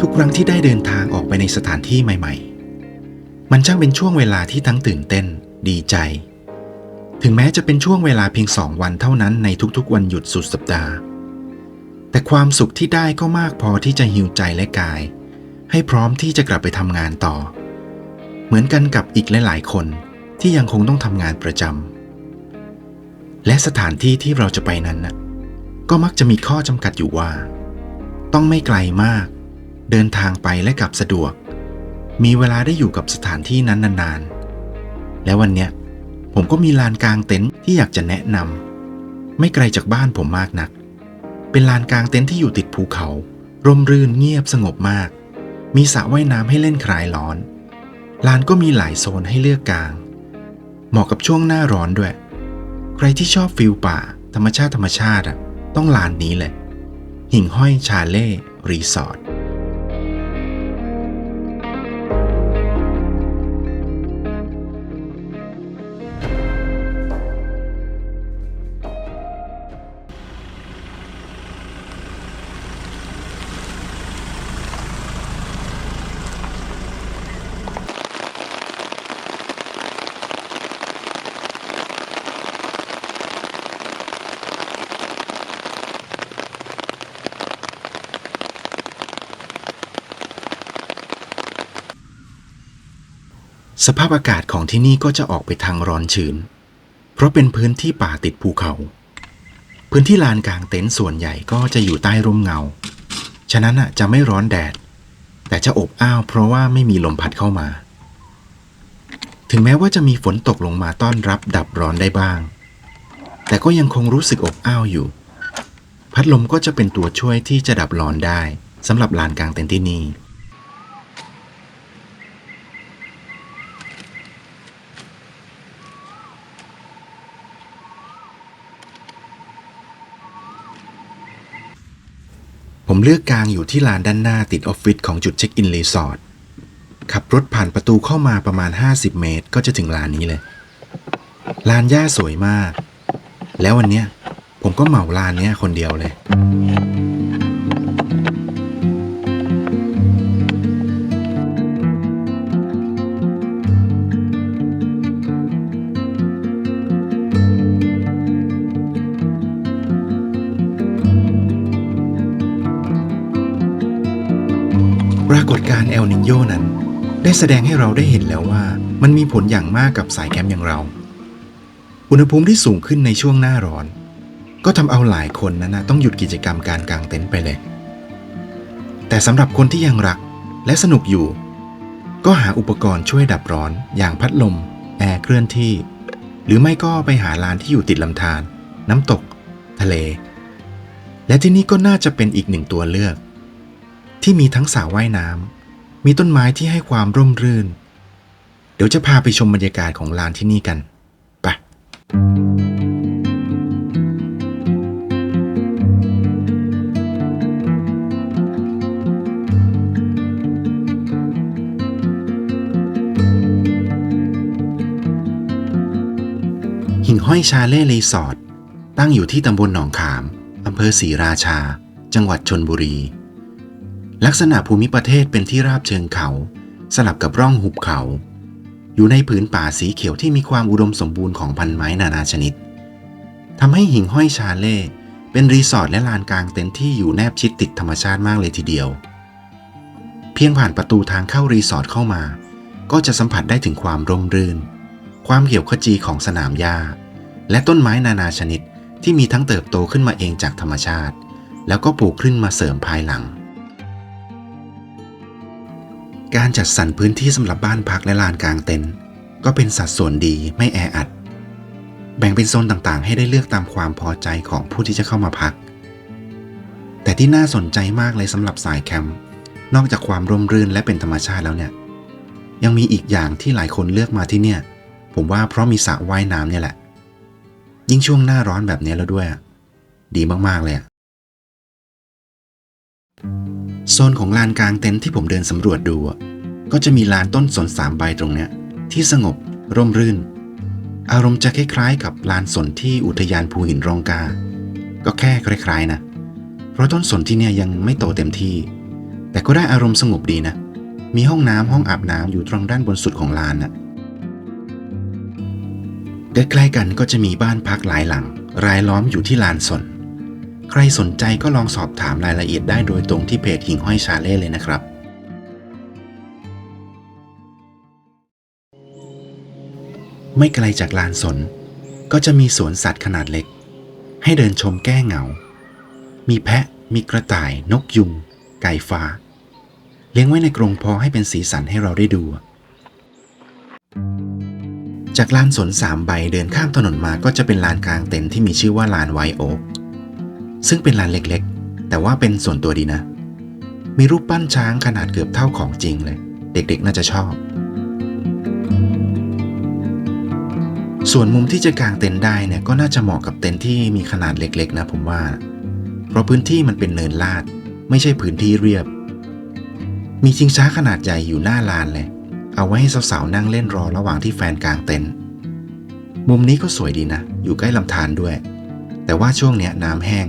ทุกครั้งที่ได้เดินทางออกไปในสถานที่ใหม่ ๆ มันช่างเป็นช่วงเวลาที่ทั้งตื่นเต้น ดีใจ ถึงแม้จะเป็นช่วงเวลาเพียงสองวันเท่านั้นในทุกๆ วันหยุดสุดสัปดาห์ แต่ความสุขที่ได้ก็มากพอที่จะหิวใจและกาย ให้พร้อมที่จะกลับไปทำงานต่อ เหมือนกันกับอีกหลายๆ คนที่ยังคงต้องทำงานประจำและสถานที่ที่เราจะไปนั้นก็มักจะมีข้อจำกัดอยู่ว่า ต้องไม่ไกลมาก เดินทางไปและกลับสะดวก มีเวลาได้อยู่กับสถานที่นั้นนานๆ และวันเนี้ยผมก็มีลานกลางเต็นท์ที่อยากจะแนะนำไม่ไกลจากบ้านผมมากนัก เป็นลานกลางเต็นท์ที่อยู่ติดภูเขา ร่มรื่นเงียบสงบมาก มีสระว่ายน้ำให้เล่นคลายร้อน ลานก็มีหลายโซนให้เลือกกลาง เหมาะกับช่วงหน้าร้อนด้วย ใครที่ชอบฟิลป่า ธรรมชาติธรรมชาติอะต้องลานนี้เลยหิ่งห้อยชาเล่รีสอร์ท สภาพอากาศของที่นี่ก็จะออกไปทางร้อนชื้น เพราะเป็นพื้นที่ป่าติดภูเขา พื้นที่ลานกลางเต็นท์ส่วนใหญ่ก็จะอยู่ใต้ร่มเงา ฉะนั้นอะจะไม่ร้อนแดด แต่จะอบอ้าวเพราะว่าไม่มีลมพัดเข้ามา ถึงแม้ว่าจะมีฝนตกลงมาต้อนรับดับร้อนได้บ้าง แต่ก็ยังคงรู้สึกอบอ้าวอยู่ พัดลมก็จะเป็นตัวช่วยที่จะดับร้อนได้สำหรับลานกลางเต็นท์ที่นี่ ผมเลือกกลางอยู่ที่ลานด้านหน้าติดออฟฟิศของจุดเช็คอินรีสอร์ทขับรถผ่านประตูเข้ามาประมาณ 50 เมตร ก็จะถึงลานนี้เลย ลานหญ้าสวยมาก แล้ววันเนี้ยผมก็เหมาลานเนี้ยคนเดียวเลย ปรากฏการณ์เอลนินโยนั้น ได้แสดงให้เราได้เห็นแล้วว่า มันมีผลอย่างมากกับสายแคมป์อย่างเรา อุณหภูมิที่สูงขึ้นในช่วงหน้าร้อน ก็ทำเอาหลายคนนั้นนะต้องหยุดกิจกรรมการกางเต็นท์ไปเลย แต่สำหรับคนที่ยังรักและสนุกอยู่ ก็หาอุปกรณ์ช่วยดับร้อน อย่างพัดลม แอร์เคลื่อนที่ หรือไม่ก็ไปหาลานที่อยู่ติดลำธารน้ำตก ทะเล และที่นี่ก็น่าจะเป็นอีกหนึ่งตัวเลือก ที่มีทั้งสระว่ายน้ำมีต้นไม้ที่ให้ความร่มรื่น เดี๋ยวจะพาไปชมบรรยากาศของลานที่นี่กันไปหิ่งห้อยชาเล่รีสอร์ทตั้งอยู่ที่ตำบลหนองขามอำเภอศรีราชา จังหวัดชนบุรี ลักษณะภูมิประเทศเป็นที่ราบเชิงเขา สลับกับร่องหุบเขา อยู่ในผืนป่าสีเขียวที่มีความอุดมสมบูรณ์ของพันไม้นานาชนิดทำให้หิ่งห้อยชาเล่เป็นรีสอร์ทและลานกลางเต็นท์ที่อยู่แนบชิดติดธรรมชาติมากเลยทีเดียว เพียงผ่านประตูทางเข้ารีสอร์ทเข้ามา ก็จะสัมผัสได้ถึงความร่มรื่น ความเขียวขจีของสนามหญ้า และต้นไม้นานาชนิดที่มีทั้งเติบโตขึ้นมาเองจากธรรมชาติ แล้วก็ปลูกขึ้นมาเสริมภายหลัง การจัดสรรพื้นที่สำหรับบ้านพักและลานกลางเต็นท์ก็เป็นสัดส่วนดีไม่แออัด แบ่งเป็นโซนต่างๆ ให้ได้เลือกตามความพอใจของผู้ที่จะเข้ามาพัก แต่ที่น่าสนใจมากเลยสำหรับสายแคมป์นอกจากความร่มรื่นและเป็นธรรมชาติแล้วเนี่ย ยังมีอีกอย่างที่หลายคนเลือกมาที่เนี่ย ผมว่าเพราะมีสระว่ายน้ำเนี่ยแหละ ยิ่งช่วงหน้าร้อนแบบนี้แล้วด้วย ดีมากๆเลยอะ โซนของลานกลางเต็นท์ที่ผมเดินสำรวจดู ก็จะมีลานต้นสนสามใบตรงเนี้ย ที่สงบ ร่มรื่น อารมณ์จะคล้ายๆ กับลานสนที่อุทยานภูหินร่องกา ก็แค่คล้ายๆนะ เพราะต้นสนที่เนี่ยยังไม่โตเต็มที่ แต่ก็ได้อารมณ์สงบดีนะ มีห้องน้ำห้องอาบน้ำอยู่ตรงด้านบนสุดของลานน่ะใกล้ๆกันก็จะมีบ้านพักหลายหลัง รายล้อมอยู่ที่ลานสน ใครสนใจก็ลองสอบถามรายละเอียดได้โดยตรงที่เพจหิ่งห้อยชาเล่เลยนะครับ ไม่ไกลจากลานสน ก็จะมีสวนสัตว์ขนาดเล็ก ให้เดินชมแก้เหงา มีแพะ มีกระต่าย นกยุง ไก่ฟ้า เลี้ยงไว้ในกรงพอให้เป็นสีสันให้เราได้ดู จากลานสนสามใบเดินข้ามถนนมาก็จะเป็นลานกลางเต็นท์ที่มีชื่อว่าลานไวโอ๊ก ซึ่งเป็นลานเล็กๆ แต่ว่าเป็นส่วนตัวดีนะ มีรูปปั้นช้างขนาดเกือบเท่าของจริงเลย เด็กๆน่าจะชอบ ส่วนมุมที่จะกางเต็นท์ได้เนี่ยก็น่าจะเหมาะกับเต็นท์ที่มีขนาดเล็กๆ นะผมว่า เพราะพื้นที่มันเป็นเนินลาด ไม่ใช่พื้นที่เรียบ มีชิงช้าขนาดใหญ่อยู่หน้าลานเลย เอาไว้ให้สาวๆนั่งเล่นรอระหว่างที่แฟนกางเต็นท์มุมนี้ก็สวยดีนะ อยู่ใกล้ลำธารด้วย แต่ว่าช่วงเนี้ยน้ำแห้ง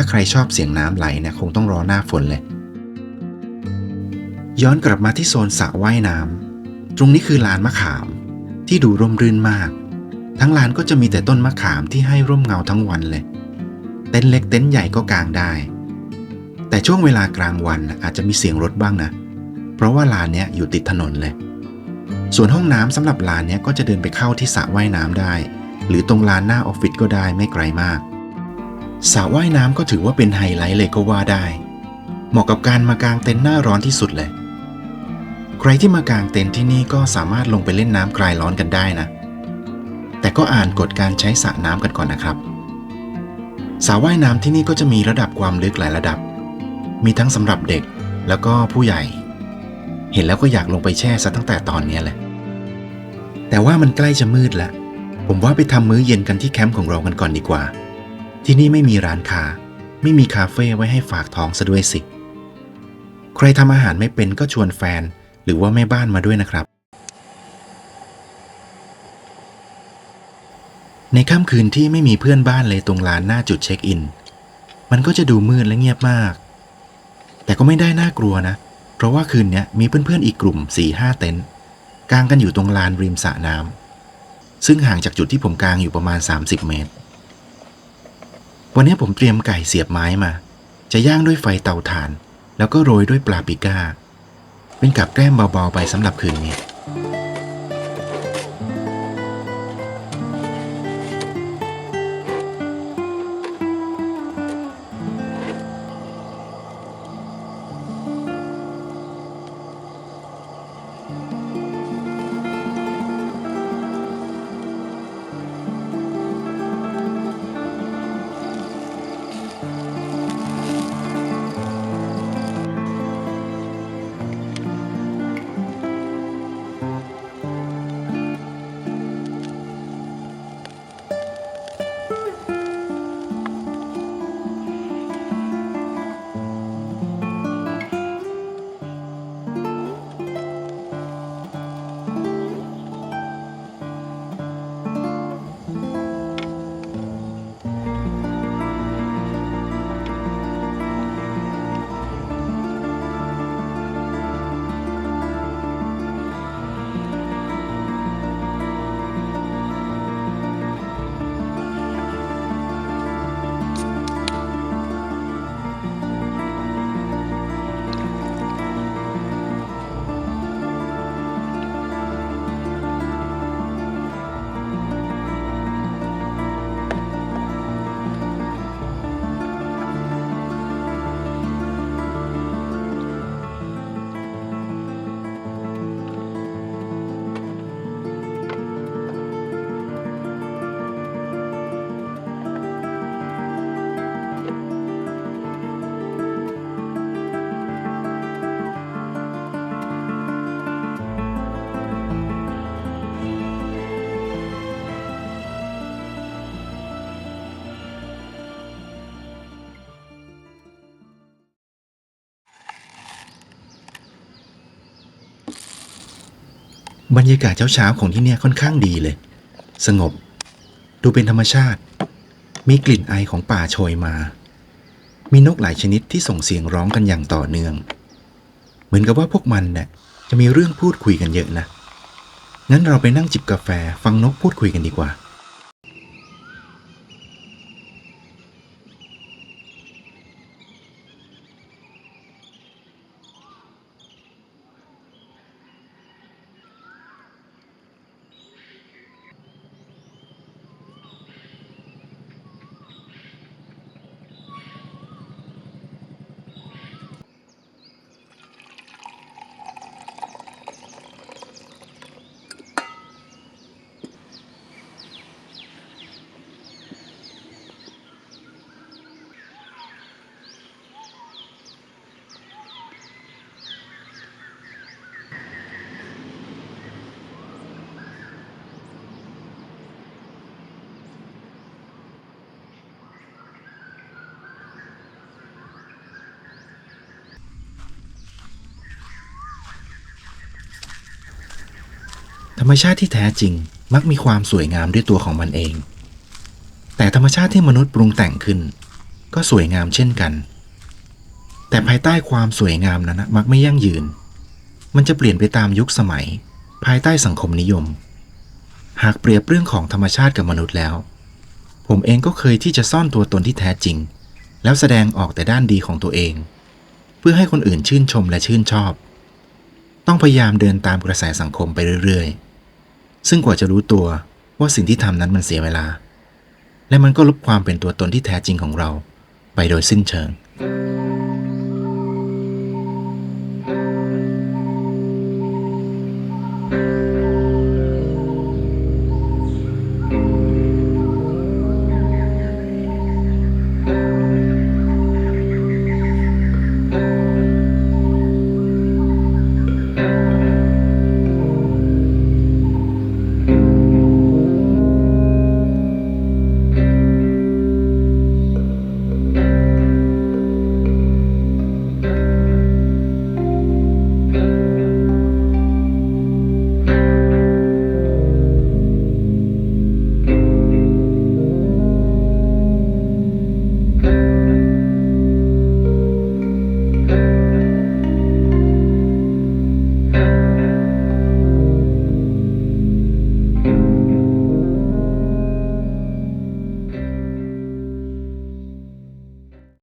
ถ้าใครชอบเสียงน้ำไหลเนี่ยคงต้องรอหน้าฝนเลย ย้อนกลับมาที่โซนสระว่ายน้ำตรงนี้คือลานมะขาม ที่ดูร่มรื่นมาก ทั้งลานก็จะมีแต่ต้นมะขามที่ให้ร่มเงาทั้งวันเลย เต็นท์เล็กเต็นท์ใหญ่ก็กางได้ แต่ช่วงเวลากลางวันอาจจะมีเสียงรถบ้างนะ เพราะว่าลานเนี้ยอยู่ติดถนนเลย ส่วนห้องน้ำสำหรับลานเนี้ยก็จะเดินไปเข้าที่สระว่ายน้ำได้ หรือตรงลานหน้าออฟฟิศก็ได้ไม่ไกลมาก สระว่ายน้ำก็ถือว่าเป็นไฮไลท์เลยก็ว่าได้ เหมาะกับการมากางเต็นท์หน้าร้อนที่สุดเลย ใครที่มากางเต็นท์ที่นี่ก็สามารถลงไปเล่นน้ำคลายร้อนกันได้นะ แต่ก็อ่านกฎการใช้สระน้ำกันก่อนนะครับสระว่ายน้ำที่นี่ก็จะมีระดับความลึกหลายระดับ มีทั้งสำหรับเด็กแล้วก็ผู้ใหญ่ เห็นแล้วก็อยากลงไปแช่ซะตั้งแต่ตอนนี้แหละแต่ว่ามันใกล้จะมืดแล้วผมว่าไปทำมื้อเย็นกันที่แคมป์ของเรากันก่อนดีกว่า ที่นี่ไม่มีร้านค้า ไม่มีคาเฟ่ไว้ให้ฝากท้องซะด้วยสิ ใครทำอาหารไม่เป็นก็ชวนแฟน หรือว่าแม่บ้านมาด้วยนะครับ ในค่ำคืนที่ไม่มีเพื่อนบ้านเลยตรงลานหน้าจุดเช็คอิน มันก็จะดูมืดและเงียบมาก แต่ก็ไม่ได้น่ากลัวนะ เพราะว่าคืนนี้มีเพื่อนๆอีกกลุ่ม4ี่ห้าเต็นท์กางกันอยู่ตรงลานริมสระน้ำซึ่งห่างจากจุดที่ผมกางอยู่ประมาณ 30 เมตร วันนี้ผมเตรียมไก่เสียบไม้มา จะย่างด้วยไฟเตาถ่าน แล้วก็โรยด้วยปลาปิก้า เป็นกับแกล้มเบาๆไปสำหรับคืนนี้ บรรยากาศเช้าๆของที่เนี่ยค่อนข้างดีเลย สงบ ดูเป็นธรรมชาติ มีกลิ่นไอของป่าโชยมา มีนกหลายชนิดที่ส่งเสียงร้องกันอย่างต่อเนื่อง เหมือนกับว่าพวกมันเนี่ยจะมีเรื่องพูดคุยกันเยอะนะ งั้นเราไปนั่งจิบกาแฟฟังนกพูดคุยกันดีกว่า รรมชาติที่แท้จริงมักมีความสวยงามด้วยตัวของมันเอง แต่ธรรมชาติที่มนุษย์ปรุงแต่งขึ้น ก็สวยงามเช่นกัน แต่ภายใต้ความสวยงามนั้นนะมักไม่ยั่งยืน มันจะเปลี่ยนไปตามยุคสมัย ภายใต้สังคมนิยม หากเปรียบเรื่องของธรรมชาติกับมนุษย์แล้ว ผมเองก็เคยที่จะซ่อนตัวตนที่แท้จริง แล้วแสดงออกแต่ด้านดีของตัวเอง เพื่อให้คนอื่นชื่นชมและชื่นชอบ ต้องพยายามเดินตามกระแสสังคมไปเรื่อยๆ ซึ่งกว่าจะรู้ตัวว่าสิ่งที่ทำนั้นมันเสียเวลา และมันก็ลบความเป็นตัวตนที่แท้จริงของเรา ไปโดยสิ้นเชิง